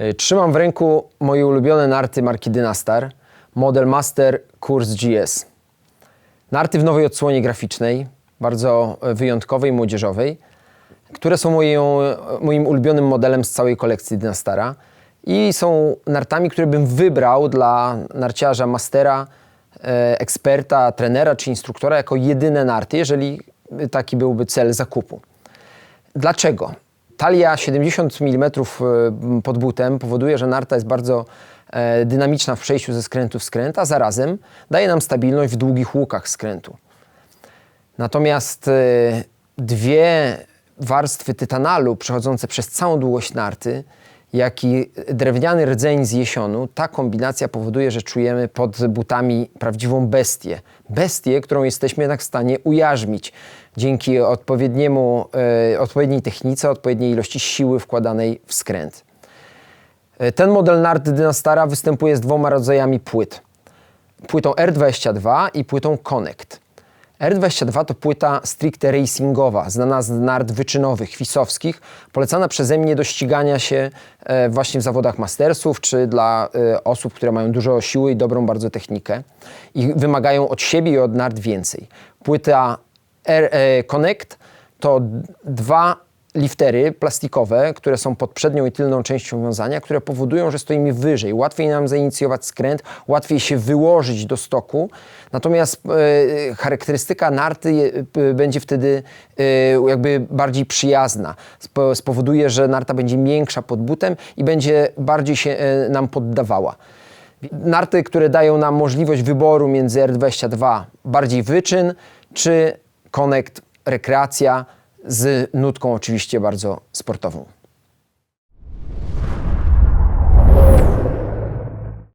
Y, Trzymam w ręku moje ulubione narty marki Dynastar, model Master Kurs GS. Narty w nowej odsłonie graficznej, bardzo e, wyjątkowej, młodzieżowej, które są moją, moim ulubionym modelem z całej kolekcji Dynastara i są nartami, które bym wybrał dla narciarza mastera, e, eksperta, trenera czy instruktora jako jedyne narty, jeżeli taki byłby cel zakupu. Dlaczego? Talia 70 mm pod butem powoduje, że narta jest bardzo e, dynamiczna w przejściu ze skrętu w skręt, a zarazem daje nam stabilność w długich łukach skrętu. Natomiast e, dwie warstwy tytanalu przechodzące przez całą długość narty, jak i drewniany rdzeń z jesionu, ta kombinacja powoduje, że czujemy pod butami prawdziwą bestię. Bestię, którą jesteśmy jednak w stanie ujarzmić dzięki odpowiedniemu, e, odpowiedniej technice, odpowiedniej ilości siły wkładanej w skręt. E, Ten model nart Dynastara występuje z dwoma rodzajami płyt. Płytą R22 i płytą Connect. R22 to płyta stricte racingowa, znana z nart wyczynowych, fisowskich, polecana przeze mnie do ścigania się e, właśnie w zawodach mastersów, czy dla e, osób, które mają dużo siły i dobrą bardzo technikę i wymagają od siebie i od nart więcej. Płyta R, e, Connect to dwa liftery plastikowe, które są pod przednią i tylną częścią wiązania, które powodują, że stoimy wyżej. Łatwiej nam zainicjować skręt, łatwiej się wyłożyć do stoku. Natomiast e, charakterystyka narty je, będzie wtedy e, jakby bardziej przyjazna. Spo, spowoduje, że narta będzie miększa pod butem i będzie bardziej się e, nam poddawała. Narty, które dają nam możliwość wyboru między R22 bardziej wyczyn, czy Connect rekreacja z nutką oczywiście bardzo sportową.